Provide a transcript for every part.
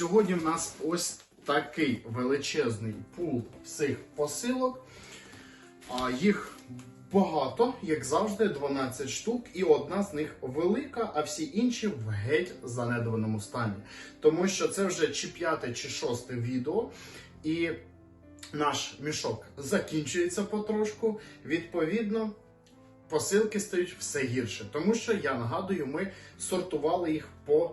Сьогодні в нас ось такий величезний пул всіх посилок. Їх багато, як завжди, 12 штук, і одна з них велика, а всі інші в геть занедбаному стані. Тому що це вже чи п'яте, чи шосте відео, і наш мішок закінчується потрошку. Відповідно, посилки стають все гірше. Тому що я нагадую, ми сортували їх по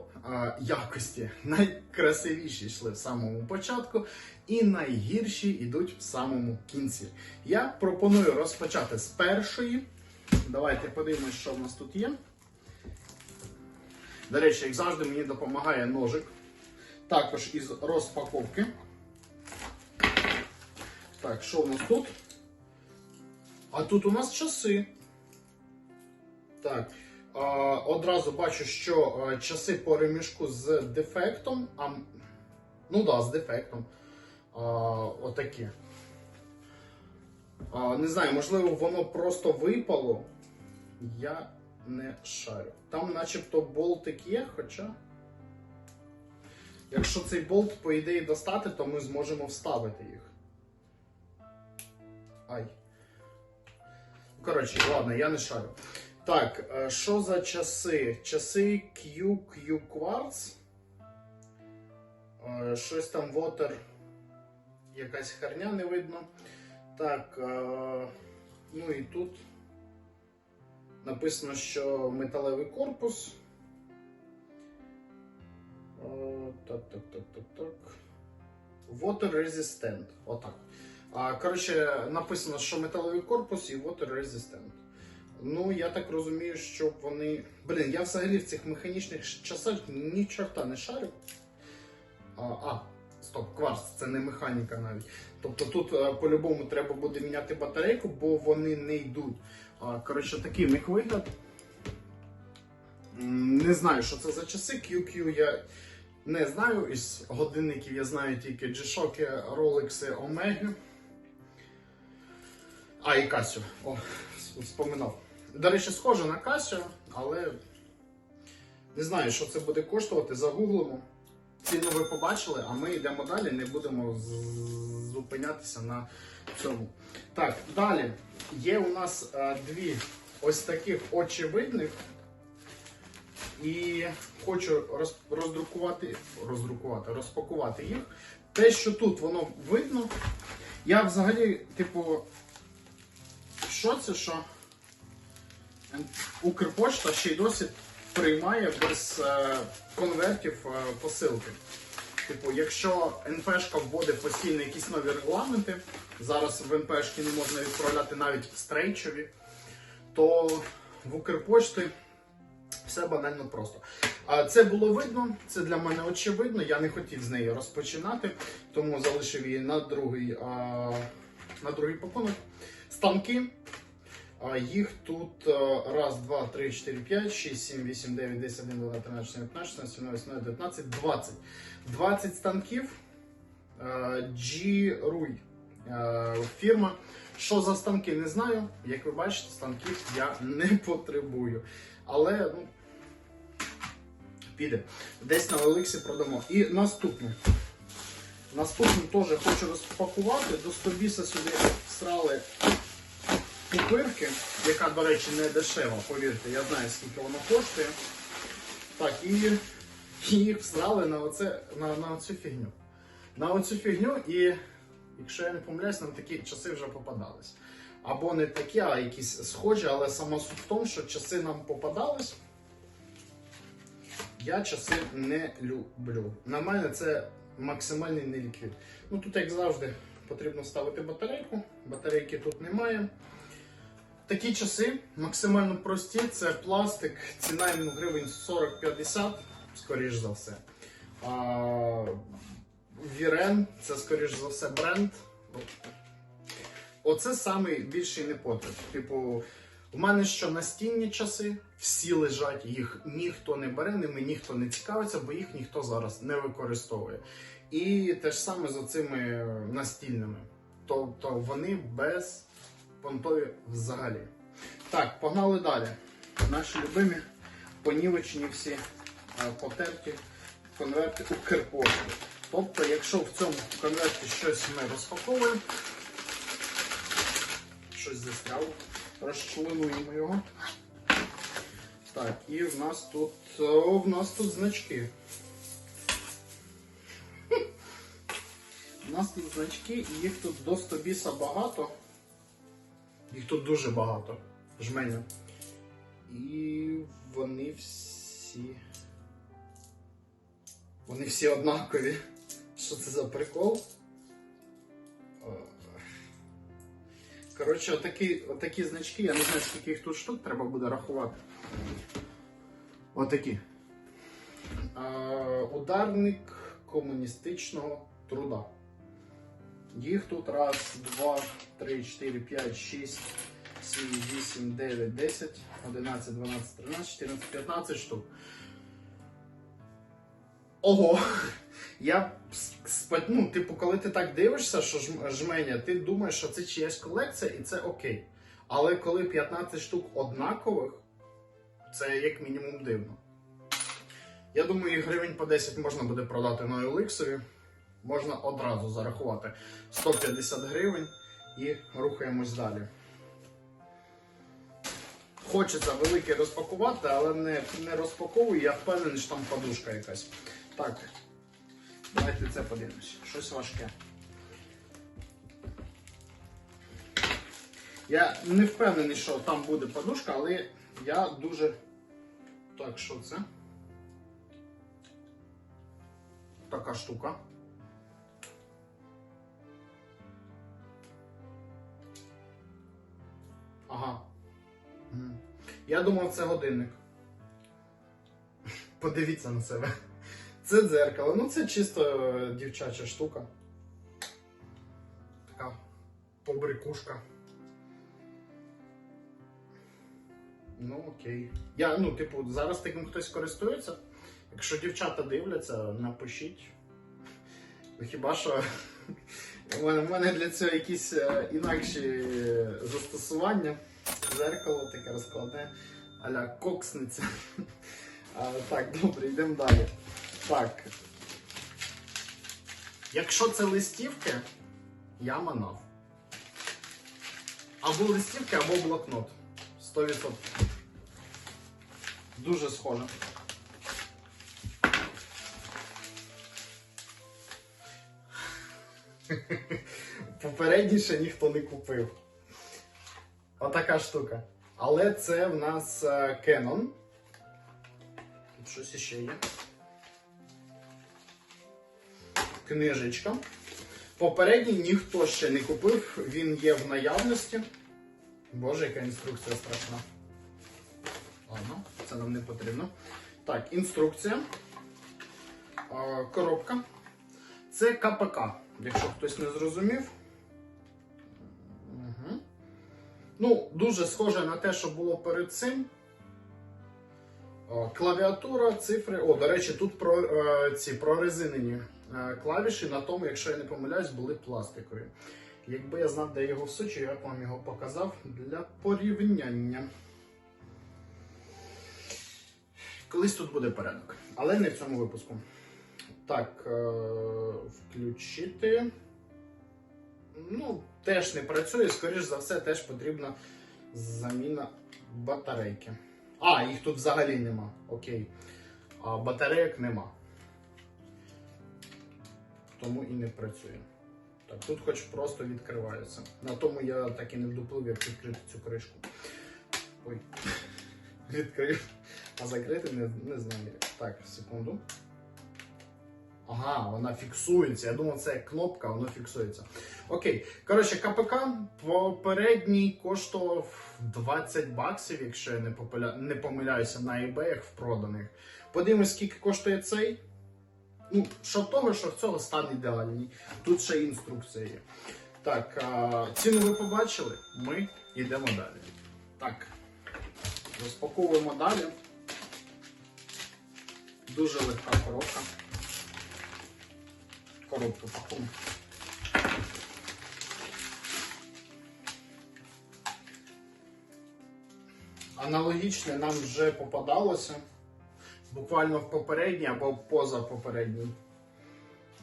якості. Найкрасивіші йшли в самому початку, і найгірші йдуть в самому кінці. Я пропоную розпочати з першої. Давайте подивимось, що в нас тут є. До речі, як завжди, мені допомагає ножик. Також із розпаковки. Так, що у нас тут? А тут у нас часи. Так. Одразу бачу, що часи по ремішку з дефектом. А, ну да, з дефектом. А, отакі. А, не знаю, можливо, воно просто випало. Я не шарю. Там начебто болтик є, хоча. Якщо цей болт, по ідеї, достати, то ми зможемо вставити їх. Ай. Коротше, ладно, я не шарю. Так, е, що за часи? Часи QQ Quartz. Е, Щось там Water. Якась херня не видно. Так. е, Ну і тут написано, що металевий корпус. Так, так, так, так, так. Water Resistant. Отак. Коротше, написано, що металевий корпус і water resistant. Ну, я так розумію, що вони. Блін, я взагалі в цих механічних часах ні чорта не шарю. А, а стоп, кварц, це не механіка навіть. Тобто тут е, по-любому треба буде міняти батарейку, бо вони не йдуть. Коротше, такий в них вигляд. Не знаю, що це за часи. QQ я не знаю. Із годинників я знаю тільки G-Shock, Rolex, Omega. А, і Casio. О, вспоминав. До речі, схоже на Casio, але не знаю, що це буде коштувати. Загуглимо. Ціну ви побачили, а ми йдемо далі, не будемо зупинятися на цьому. Так, далі. Є у нас е, дві ось таких очевидних. І хочу роз, роздрукувати, роздрукувати, розпакувати їх. Те, що тут воно видно. Я взагалі, типу, що це, що Укрпошта ще й досі приймає без е, конвертів е, посилки. Типу, якщо НПшка вводить постійно якісь нові регламенти, зараз в НПшки не можна відправляти навіть стрейчові, то в Укрпошті все банально просто. Це було видно, це для мене очевидно. Я не хотів з неї розпочинати, тому залишив її на другий, на другий пакунок. Станки. Їх тут а, раз, два, три, чотири, п'ять, шість, сім, вісім, дев'ять, десять, один, два, тринадцять, чотирнадцять, п'ятнадцять, сімнадцять, вісімнадцять, дев'ятнадцять, двадцять. 20 станків. А, G-Ruy фірма. Що за станки, не знаю. Як ви бачите, станків я не потребую. Але ну, піде. Десь на Олексі продамо. І наступну. Наступну теж хочу розпакувати. До Стобіса сюди всрали пупирки, яка, до речі, не дешева, повірте, я знаю, скільки вона коштує. Так, і їх всрали на, оце, на, на оцю фігню. На оцю фігню, і якщо я не помиляюсь, нам такі часи вже попадались. Або не такі, а якісь схожі, але сама суть в тому, що часи нам попадались. Я часи не люблю. На мене це максимальний неліквід. Ну тут, як завжди, потрібно ставити батарейку. Батарейки тут немає. Такі часи максимально прості. Це пластик, ціна йому гривень 40-50, скоріш за все. А, Вірен, це скоріш за все бренд. Оце самий більший непотріб. Типу, у мене що настінні часи, всі лежать, їх ніхто не бере, ними ніхто не цікавиться, бо їх ніхто зараз не використовує. І те ж саме з оцими настільними. Тобто вони без понтові взагалі. Так, погнали далі. Наші любимі понівечені всі е, потерті конверти Укрпошти. Тобто, якщо в цьому конверті щось ми розпаковуємо, щось застряло, розчленуємо його. Так, і в нас тут. О, в нас тут значки. У нас тут значки, і їх тут до 100 біса багато. Їх тут дуже багато. Жменя. І вони всі. Вони всі однакові. Що це за прикол? Коротше, отакі, отакі значки, я не знаю, скільки їх тут штук треба буде рахувати. Отакі. Е, Ударник комуністичного труда. Їх тут раз, два, три, чотири, п'ять, шість, сім, вісім, дев'ять, десять, одинадцять, дванадцять, тринадцять, чотирнадцять, п'ятнадцять штук. Ого! Я ну, типу, коли ти так дивишся, що жменя, ти думаєш, що це чиясь колекція і це окей. Але коли 15 штук однакових, це як мінімум дивно. Я думаю, їх гривень по 10 можна буде продати на OLX. Можна одразу зарахувати 150 гривень і рухаємось далі. Хочеться великий розпакувати, але не, не розпаковую, я впевнений, що там подушка якась. Так, давайте це подивимось. Щось важке. Я не впевнений, що там буде подушка, але я дуже. Так, що це? Така штука. Я думав, це годинник. Подивіться на себе. Це дзеркало. Ну, це чисто е, дівчача штука. Така побрикушка. Ну, окей. Я, ну, типу, зараз таким хтось користується. Якщо дівчата дивляться, напишіть. Ну, Хіба що в мене для цього якісь е, інакші застосування. Зеркало таке розкладне, аля коксниця. А, так, добре, йдемо далі. Так. Якщо це листівки, я манав. Або листівки, або блокнот. 100%. Дуже схоже. Попередніше ніхто не купив. Отака штука. Але це в нас е, Canon. Тут щось іще є. Книжечка. Попередній ніхто ще не купив, він є в наявності. Боже, яка інструкція страшна. Ладно, це нам не потрібно. Так, інструкція. Е, Коробка. Це КПК, якщо хтось не зрозумів. Ну, дуже схоже на те, що було перед цим. Клавіатура, цифри. О, до речі, тут про, е, ці прорезинені е, клавіші на тому, якщо я не помиляюсь, були пластикові. Якби я знав, де його всучу, я б вам його показав для порівняння. Колись тут буде порядок, але не в цьому випуску. Так, е, включити. Ну, теж не працює, скоріш за все, теж потрібна заміна батарейки. А, їх тут взагалі нема. Окей. А батарейок нема. Тому і не працює. Так, тут хоч просто відкривається. На тому я так і не вдуплив, як відкрити цю кришку. Ой. Відкрив. А закрити не, не знаю. Так, секунду. Ага, вона фіксується. Я думав, це як кнопка, воно фіксується. Окей. Коротше, КПК попередній коштував 20 баксів, якщо я не, попиля... не помиляюся на eBay в проданих. Подивимось, скільки коштує цей. Ну, що того, що в цього стан ідеальний. Тут ще інструкція є. Так, а, ціну ви побачили, ми йдемо далі. Так, розпаковуємо далі. Дуже легка коробка. Коробку пакуємо. Аналогічне нам вже попадалося. буквально в попередній або поза попередній.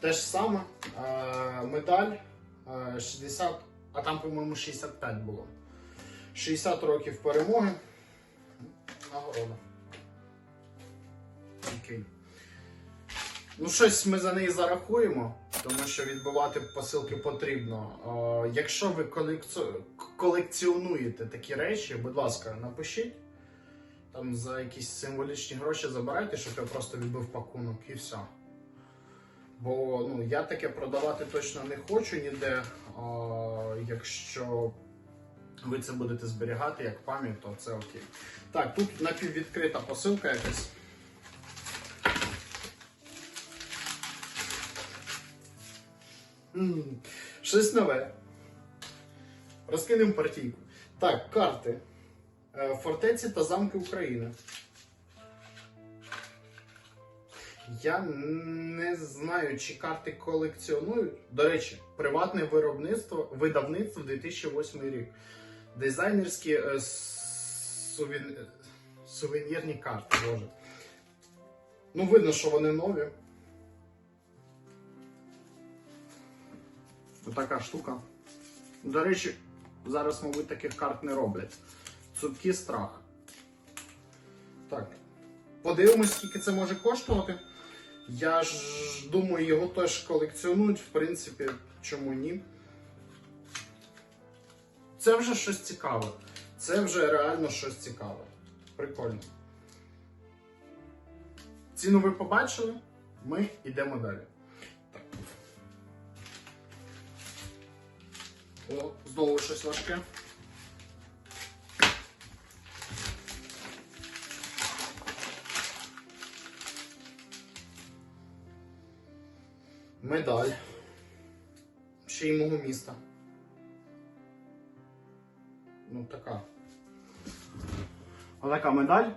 Те ж саме, е, медаль е, 60, а там, по-моєму, 65 було. 60 років перемоги. Нагорода. Окей. Ну, щось ми за неї зарахуємо, тому що відбивати посилки потрібно. Е, якщо ви колекціонуєте такі речі, будь ласка, напишіть. Там за якісь символічні гроші забирайте, щоб я просто відбив пакунок і все. Бо ну, я таке продавати точно не хочу ніде. А, якщо ви це будете зберігати як пам'ять, то це окей. Так, тут напіввідкрита посилка якась. Щось нове. Розкинемо партійку. Так, карти. Е, Фортеці та замки України. Я не знаю, чи карти колекціонують. До речі, приватне виробництво, видавництво 2008 рік. Дизайнерські е, сувен... сувенірні карти, боже. Ну, видно, що вони нові. Отака штука. До речі, зараз, мабуть, таких карт не роблять. Цупкий страх. Так. Подивимось, скільки це може коштувати. Я ж думаю, його теж колекціонують, в принципі, чому ні. Це вже щось цікаве. Це вже реально щось цікаве. Прикольно. Ціну ви побачили, ми йдемо далі. О, знову щось важке. Медаль. Ще й мого міста. Ну, така. Отака медаль.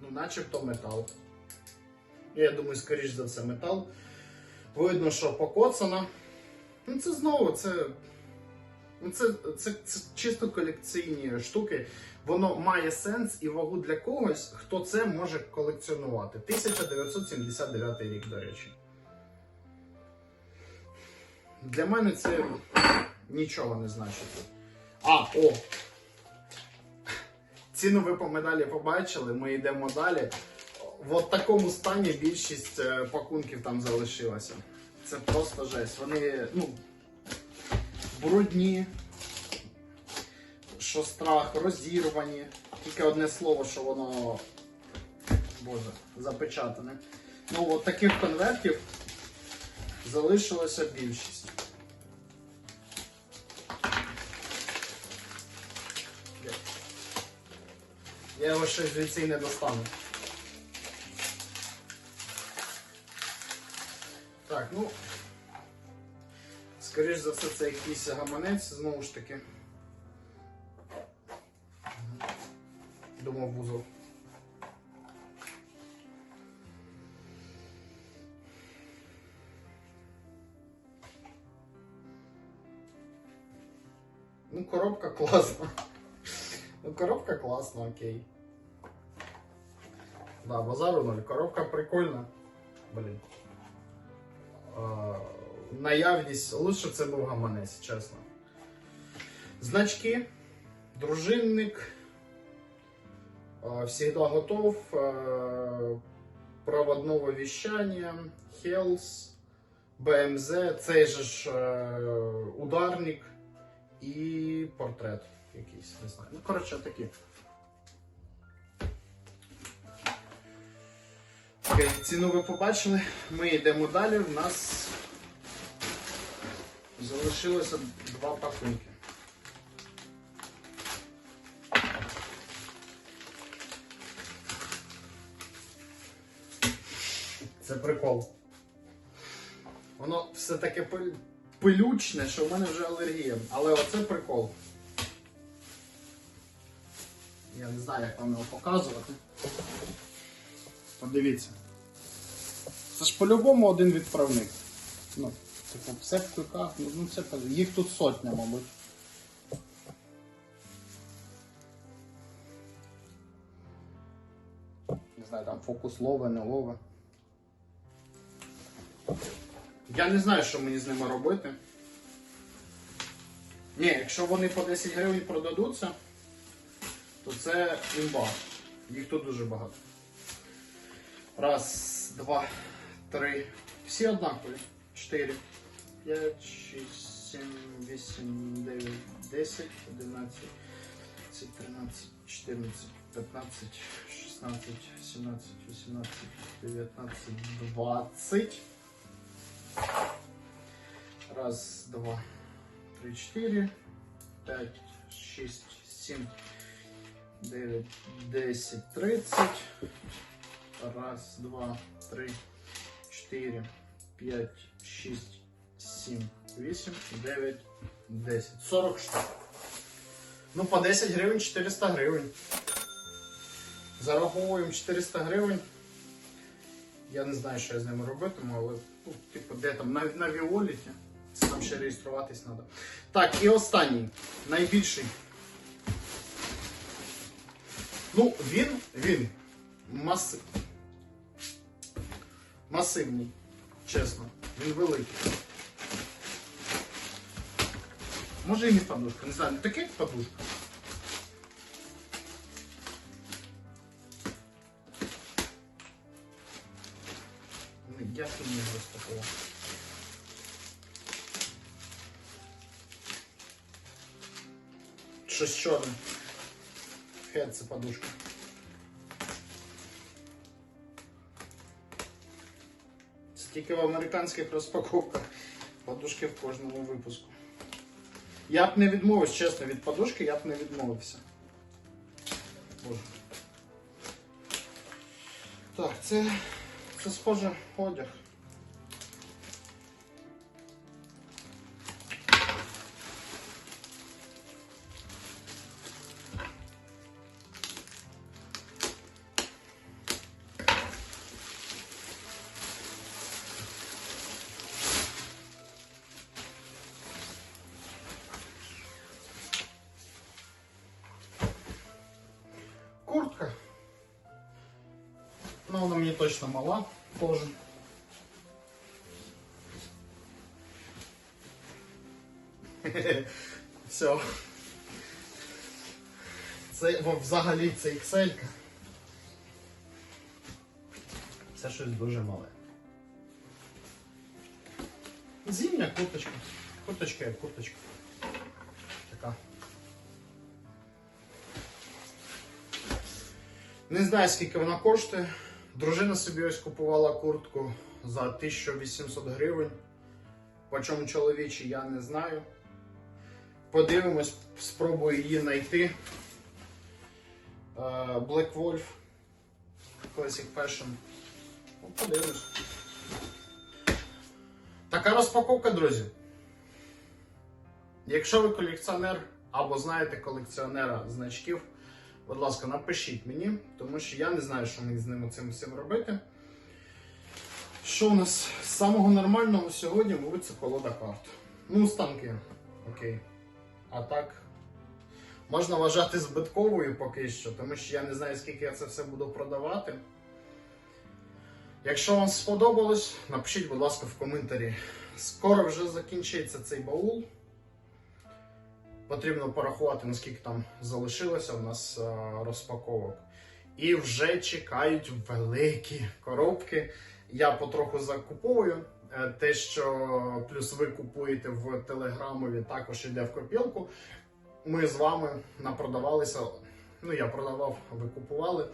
Ну, начебто метал. Я думаю, скоріш за все, метал. Видно, що покоцана. Ну, це знову, це. Ну, це, це, це чисто колекційні штуки. Воно має сенс і вагу для когось, хто це може колекціонувати. 1979 рік, до речі. Для мене це нічого не значить. А, о! Ціну ви по медалі побачили, ми йдемо далі. В такому стані більшість е, пакунків там залишилася. Це просто жесть. Вони, ну, брудні, що страх, розірвані. Тільки одне слово, що воно. Боже, запечатане. Ну, от таких конвертів залишилося більшість. Я його ще звідси не достану. Так, ну. Скоріш за все, це якийсь гаманець, знову ж таки. Думав вузол. Ну, коробка класна. Ну, коробка класна, окей. Да, базару ноль. Коробка прикольна. Блін. А, наявність, лучше це був гаманець, чесно. Значки, дружинник, а, всегда готов, а, проводного вещания, Hell's, BMZ, цей же ж е, ударник і портрет якийсь, не знаю. Ну, коротше, такі. Окей, ціну ви побачили. Ми йдемо далі. У нас залишилося два пакунки. Це прикол. Воно все таке пилючне, що в мене вже алергія. Але оце прикол. Я не знаю, як вам його показувати. Подивіться. Це ж по-любому один відправник. Ну, Типу, все в кликах, ну, ну це їх тут сотня, мабуть. Не знаю, там фокус лове, не лове. Я не знаю, що мені з ними робити. Ні, якщо вони по 10 гривень продадуться, то це імба. Їх тут дуже багато. Раз, два три. Всі однакові. Чотири, п'ять, шість, сім, вісім, дев'ять, десять, одинадцять, тринадцять, чотирнадцять, п'ятнадцять, шістнадцять, сімнадцять, вісімнадцять, дев'ятнадцять, двадцять. Раз, два, три, чотири, п'ять, шість, сім, дев'ять, десять, тридцять. Раз, два, три, чотири, п'ять, шість, сім, вісім, дев'ять, десять. Сорок штук. Ну, по 10 гривень 400 гривень. Зараховуємо 400 гривень. Я не знаю, що я з ними робитиму, але ну, типу, де там на, на Віоліті. Це там ще реєструватись треба. Так, і останній, найбільший. Ну, він, він маси... масивний, чесно. Він великий. Може і не подушка, не знаю, не таке подушка. Ну, Я тут не розпакував. Щось чорне. Хед це подушка. Тільки в американських розпаковках. Подушки в кожному випуску. Я б не відмовився, чесно, від подушки я б не відмовився. Боже. Так, це, це схоже одяг. Ну, мені точно мала теж. Все. Це взагалі це XL. -ка. Це щось дуже мале. Зимня курточка. Курточка як курточка. Така. Не знаю, скільки вона коштує. Дружина собі ось купувала куртку за 1800 гривень. По чому чоловічі, я не знаю. Подивимось, спробую її знайти. Е, Black Wolf. Classic Fashion. Ну, Подивимось. Така розпаковка, друзі. Якщо ви колекціонер або знаєте колекціонера значків, будь ласка, напишіть мені, тому що я не знаю, що мені з ними цим всім робити. Що у нас з самого нормального сьогодні, мабуть, це колода карт. Ну, станки, окей. А так, можна вважати збитковою поки що, тому що я не знаю, скільки я це все буду продавати. Якщо вам сподобалось, напишіть, будь ласка, в коментарі. Скоро вже закінчиться цей баул. Потрібно порахувати, наскільки там залишилося у нас е, розпаковок. І вже чекають великі коробки. Я потроху закуповую. Е, Те, що плюс ви купуєте в телеграмові, також йде в копілку. Ми з вами напродавалися. Ну, я продавав, ви купували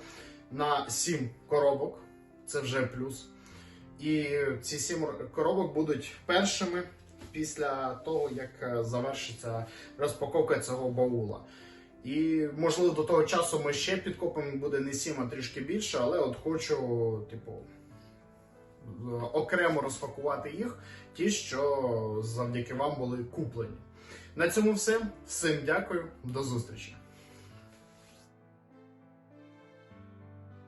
на 7 коробок. Це вже плюс. І ці 7 коробок будуть першими після того, як е, завершиться розпаковка цього баула. І можливо до того часу ми ще підкопимо, буде не 7, а трішки більше, але от хочу, типу, е, окремо розпакувати їх, ті, що завдяки вам були куплені. На цьому все. Всім дякую, до зустрічі!